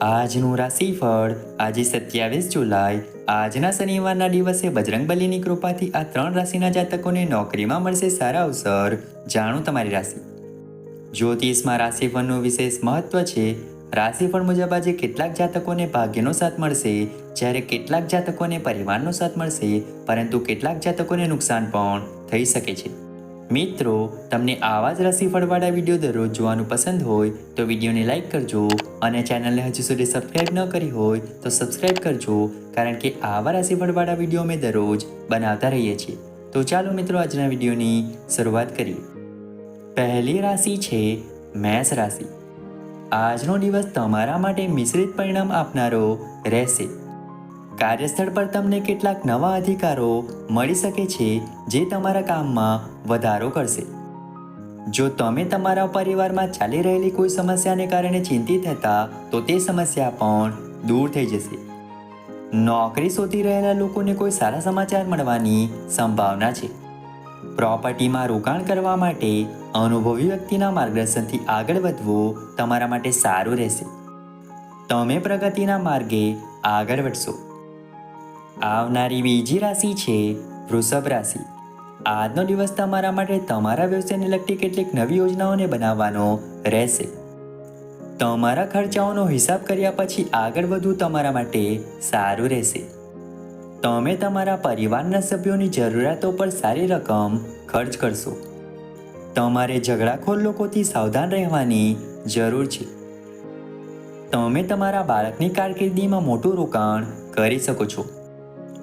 આજનું રાશિફળ, આજે સત્યાવીસ જુલાઈ, આજના શનિવારના દિવસે બજરંગબલીની કૃપાથી આ ત્રણ રાશિના જાતકોને નોકરીમાં મળશે સારા અવસર. જાણો તમારી રાશિ. જ્યોતિષમાં રાશિફળનું વિશેષ મહત્વ છે. રાશિફળ મુજબ આજે કેટલાક જાતકોને ભાગ્યનો સાથ મળશે. જ્યારે કેટલાક જાતકોને પરિવારનો સાથ મળશે, પરંતુ કેટલાક જાતકોને નુકસાન પણ થઈ શકે છે. મિત્રો, તમને આવા જ રસીફળવાળા વીડિયો દરરોજ જોવાનું પસંદ હોય તો વિડીયોને લાઈક કરજો અને ચેનલને હજુ સુધી સબસ્ક્રાઈબ ન કરી હોય તો સબસ્ક્રાઈબ કરજો કારણ કે આવા રસીફળવાળા વીડિયો અમે દરરોજ બનાવતા રહીએ છીએ. તો ચાલો મિત્રો, આજના વિડીયોની શરૂઆત કરીએ. પહેલી રાશિ છે મેષ રાશિ. આજનો દિવસ તમારા માટે મિશ્રિત પરિણામ આપનારો રહેશે. કાર્યસ્થળ પર તમને કેટલાક નવા અધિકારો મળી શકે છે જે તમારા કામમાં વધારો કરશે. જો તમે તમારા પરિવારમાં ચાલી રહેલી કોઈ સમસ્યાને કારણે ચિંતિત હતા, તો તે સમસ્યા પણ દૂર થઈ જશે. નોકરી શોધી રહેલા લોકોને કોઈ સારા સમાચાર મળવાની સંભાવના છે. પ્રોપર્ટીમાં રોકાણ કરવા માટે અનુભવી વ્યક્તિના માર્ગદર્શનથી આગળ વધવું તમારા માટે સારું રહેશે. તમે પ્રગતિના માર્ગે આગળ વધશો. આવનારી બીજી રાશિ છે વૃષભ રાશિ. આજનો દિવસ તમારા માટે તમારા વ્યવસાયને લગતી કેટલીક નવી યોજનાઓને બનાવવાનો રહેશે. તમારા ખર્ચાઓનો હિસાબ કર્યા પછી આગળ વધવું તમારા માટે સારું રહેશે. તમે તમારા પરિવારના સભ્યોની જરૂરિયાતો પર સારી રકમ ખર્ચ કરશો. તમારે ઝઘડાખોર લોકોથી સાવધાન રહેવાની જરૂર છે. તમે તમારા બાળકની કારકિર્દીમાં મોટું રોકાણ કરી શકો છો.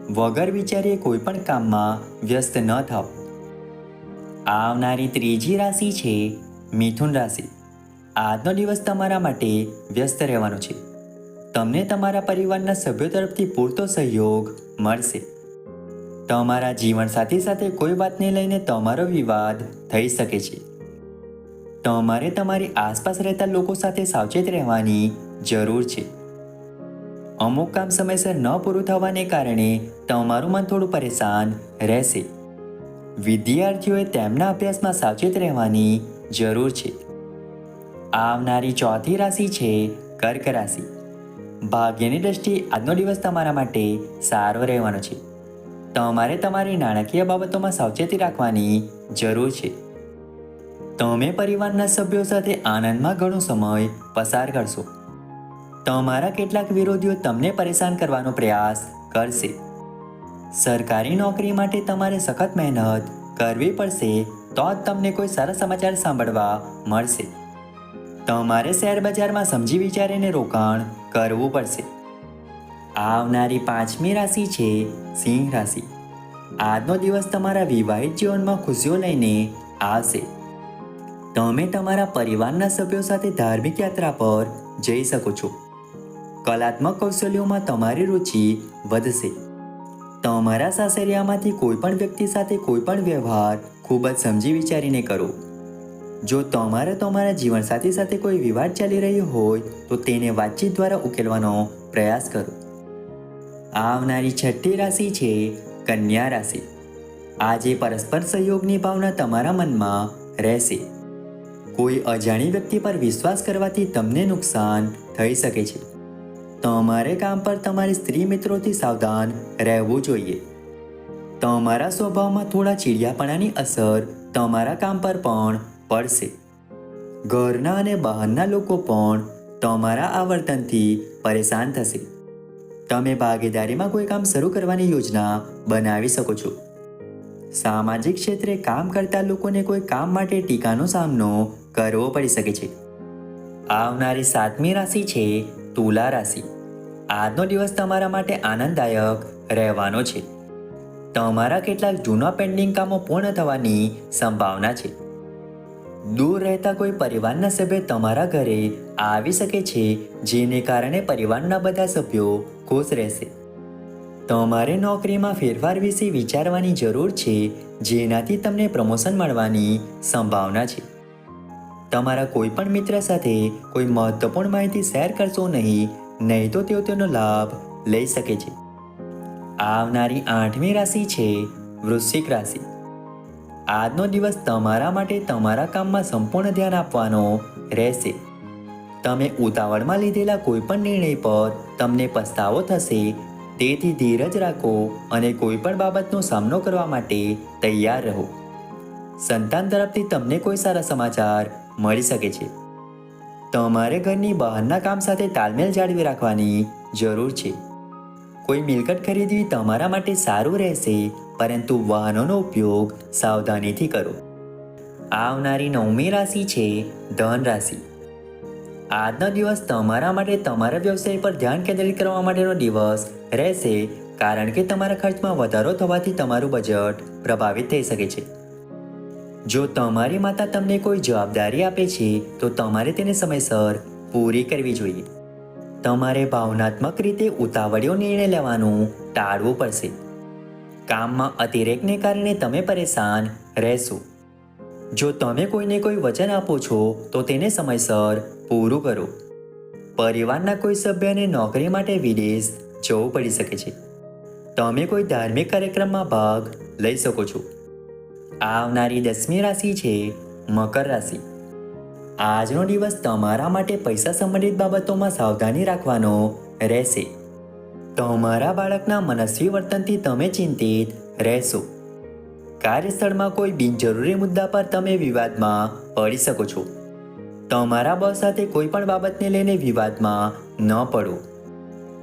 વગર વિચારીએ કોઈ પણ કામમાં વ્યસ્ત ન થાઓ આવનારી ત્રીજી રાશિ છે મિથુન રાશિ. આજનો દિવસ તમારા માટે વ્યસ્ત રહેવાનો છે. તમને તમારા પરિવારના સભ્યો તરફથી પૂરતો સહયોગ મળશે. તમારા જીવનસાથી સાથે કોઈ વાતને લઈને તમારો વિવાદ થઈ શકે છે. તમારે તમારી આસપાસ રહેતા લોકો સાથે સાવચેત રહેવાની જરૂર છે. અમુક કામ સમયસર ન પૂરું થવાને કારણે તમારું મન થોડું પરેશાન રહેશે. વિદ્યાર્થીઓએ તેમના અભ્યાસમાં સાવચેત રહેવાની જરૂર છે. આવનારી ચોથી રાશિ છે કર્ક રાશિ. ભાગ્યની દ્રષ્ટિએ આજનો દિવસ તમારા માટે સારો રહેવાનો છે. તમારે તમારી નાણાકીય બાબતોમાં સાવચેતી રાખવાની જરૂર છે. તમે પરિવારના સભ્યો સાથે આનંદમાં ઘણો સમય પસાર કરશો. તમારા કેટલાક વિરોધીઓ તમને પરેશાન કરવાનો પ્રયાસ કરશે. સરકારી નોકરી માટે તમારે સખત મહેનત કરવી પડશે, તો જ તમને કોઈ સારા સમાચાર સાંભળવા મળશે. તમારે શેર બજારમાં સમજી વિચારીને રોકાણ કરવું પડશે. આવનારી પાંચમી રાશિ છે સિંહ રાશિ. આજનો દિવસ તમારા વિવાહિત જીવનમાં ખુશીઓ લઈને આવશે. તમે તમારા પરિવારના સભ્યો સાથે ધાર્મિક યાત્રા પર જઈ શકો છો. કલાત્મક કૌશલ્યોમાં તમારી રુચિ વધશે. તમારા સાસરિયામાંથી કોઈ પણ વ્યક્તિ સાથે કોઈ પણ વ્યવહાર ખૂબ જ સમજી વિચારીને કરો. જો તમારે તમારા જીવનસાથી સાથે કોઈ વિવાદ ચાલી રહ્યો હોય, તો તેને વાતચીત દ્વારા ઉકેલવાનો પ્રયાસ કરો. આવનારી છઠ્ઠી રાશિ છે કન્યા રાશિ. આજે પરસ્પર સહયોગની ભાવના તમારા મનમાં રહેશે. કોઈ અજાણી વ્યક્તિ પર વિશ્વાસ કરવાથી તમને નુકસાન થઈ શકે છે. તમારે કામ પર તમારી સ્ત્રી મિત્રોથી સાવધાન રહેવું જોઈએ. તમારા સ્વભાવમાં થોડા ચીડિયાપણાની અસર તમારા કામ પર પણ પડશે. ઘરના અને બહારના લોકો પણ તમારા આવર્તનથી પરેશાન થશે. તમે ભાગીદારીમાં કોઈ કામ શરૂ કરવાની યોજના બનાવી શકો છો. સામાજિક ક્ષેત્રે કામ કરતા લોકોને કોઈ કામ માટે ટીકાનો સામનો કરવો પડી શકે છે. આવનારી સાતમી રાશિ છે તુલા રાશિ. આજનો દિવસ તમારા માટે આનંદદાયક રહેવાનો છે. તમારા કેટલાક જૂના પેન્ડિંગ કામો પૂર્ણ થવાની સંભાવના છે. દૂર રહેતા કોઈ પરિવારના સભ્ય તમારા ઘરે આવી શકે છે, જેને કારણે પરિવારના બધા સભ્યો ખુશ રહેશે. તમારે નોકરીમાં ફેરફાર વિશે વિચારવાની જરૂર છે, જેનાથી તમને પ્રમોશન મળવાની સંભાવના છે. તમારા કોઈ પણ મિત્ર સાથે કોઈ મહત્વપૂર્ણ માહિતી શેર કરશો નહીં નહીં તો તેઓ તેનો લાભ લઈ શકે છે. આવનારી આઠમી રાશિ છે વૃશ્ચિક રાશિ. આજનો દિવસ તમારા માટે તમારા કામમાં સંપૂર્ણ ધ્યાન આપવાનો રહેશે. તમે ઉતાવળમાં લીધેલા કોઈ પણ નિર્ણય પર તમને પસ્તાવો થશે, તેથી ધીરજ રાખો અને કોઈપણ બાબતનો સામનો કરવા માટે તૈયાર રહો. સંતાન તરફથી તમને કોઈ સારા સમાચાર મળી શકે છે. તમારે ઘરની બહારના કામ સાથે તાલમેલ જાળવી રાખવાની જરૂર છે. કોઈ મિલકત ખરીદવી તમારા માટે સારું રહેશે, પરંતુ વાહનોનો ઉપયોગ સાવધાનીથી કરો. આવનારી નવમી રાશિ છે ધન રાશિ. આજનો દિવસ તમારા માટે તમારા વ્યવસાય પર ધ્યાન કેન્દ્રિત કરવા માટેનો દિવસ રહેશે, કારણ કે તમારા ખર્ચમાં વધારો થવાથી તમારું બજેટ પ્રભાવિત થઈ શકે છે. જો તમારી માતા તમને કોઈ જવાબદારી આપે છે, તો તમારે તેને સમયસર પૂરી કરવી જોઈએ. તમારે ભાવનાત્મક રીતે ઉતાવળિયો નિર્ણય લેવાનું ટાળવું પડશે. કામમાં અતિરેકને કારણે તમે પરેશાન રહેશો. જો તમે કોઈને કોઈ વચન આપો છો, તો તેને સમયસર પૂરું કરો. પરિવારના કોઈ સભ્યને નોકરી માટે વિદેશ જવું પડી શકે છે. તમે કોઈ ધાર્મિક કાર્યક્રમમાં ભાગ લઈ શકો છો. આવનારી દસમી રાશિ છે, મકર રાશિ. આજનો દિવસ તમારા માટે પૈસા સંબંધિત બાબતોમાં સાવધાની રાખવાનો રહેશે. તમારા બાળકના મનસ્વી વર્તનથી તમે ચિંતિત રહેશો. કાર્યસ્થળમાં કોઈ બિનજરૂરી મુદ્દા પર તમે વિવાદમાં પડી શકો છો. તમારા બોસ સાથે કોઈ પણ બાબતને લઈને વિવાદમાં ન પડો.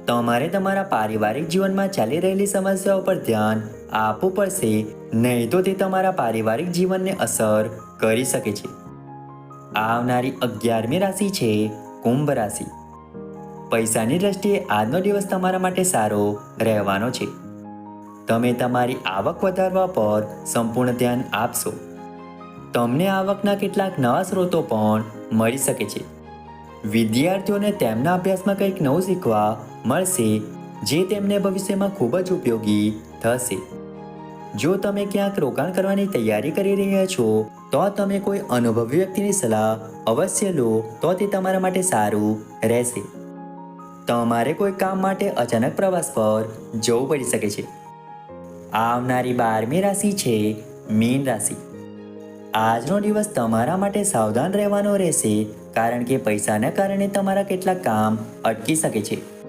તમારે તમારા પારિવારિક જીવનમાં ચાલી રહેલી સમસ્યાઓ પર ધ્યાન આપવું પડશે નહીં તો તે તમારા પારિવારિક જીવનને અસર કરી શકે છે. આવનારી અગિયારમી રાશિ છે કુંભ રાશિ. પૈસાની દ્રષ્ટિએ આજનો દિવસ તમારા માટે સારો રહેવાનો છે. તમે તમારી આવક વધારવા પર સંપૂર્ણ ધ્યાન આપશો. તમને આવકના કેટલાક નવા સ્ત્રોતો પણ મળી શકે છે. વિદ્યાર્થીઓને તેમના અભ્યાસમાં કંઈક નવું શીખવા મળશે, જે તેમને ભવિષ્યમાં ખૂબ જ ઉપયોગી થશે. જો તમે ક્યાંક રોકાણ કરવાની તૈયારી કરી રહ્યા છો, તો તમે કોઈ અનુભવી વ્યક્તિની સલાહ અવશ્ય લો, તો તે તમારા માટે સારું રહેશે. તમારે કોઈ કામ માટે અચાનક પ્રવાસ પર જવું પડી શકે છે. આવનારી બારમી રાશિ છે મીન રાશિ. આજનો દિવસ તમારા માટે સાવધાન રહેવાનો રહેશે, કારણ કે પૈસાના કારણે તમારા કેટલાક કામ અટકી શકે છે.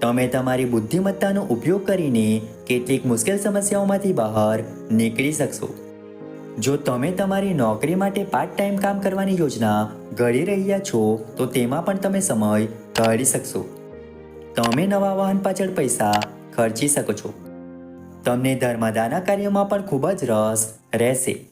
તમે તમારી બુદ્ધિમત્તાનો ઉપયોગ કરીને કેટલીક મુશ્કેલ સમસ્યાઓમાંથી બહાર નીકળી શકશો. જો તમે તમારી નોકરી માટે પાર્ટ ટાઈમ કામ કરવાની યોજના ઘડી રહ્યા છો, તો તેમાં પણ તમે સમય કાઢી શકશો. તમે નવા વાહન પાછળ પૈસા ખર્ચી શકો છો. તમને ધર્મદાના કાર્યમાં પણ ખૂબ જ રસ રહેશે.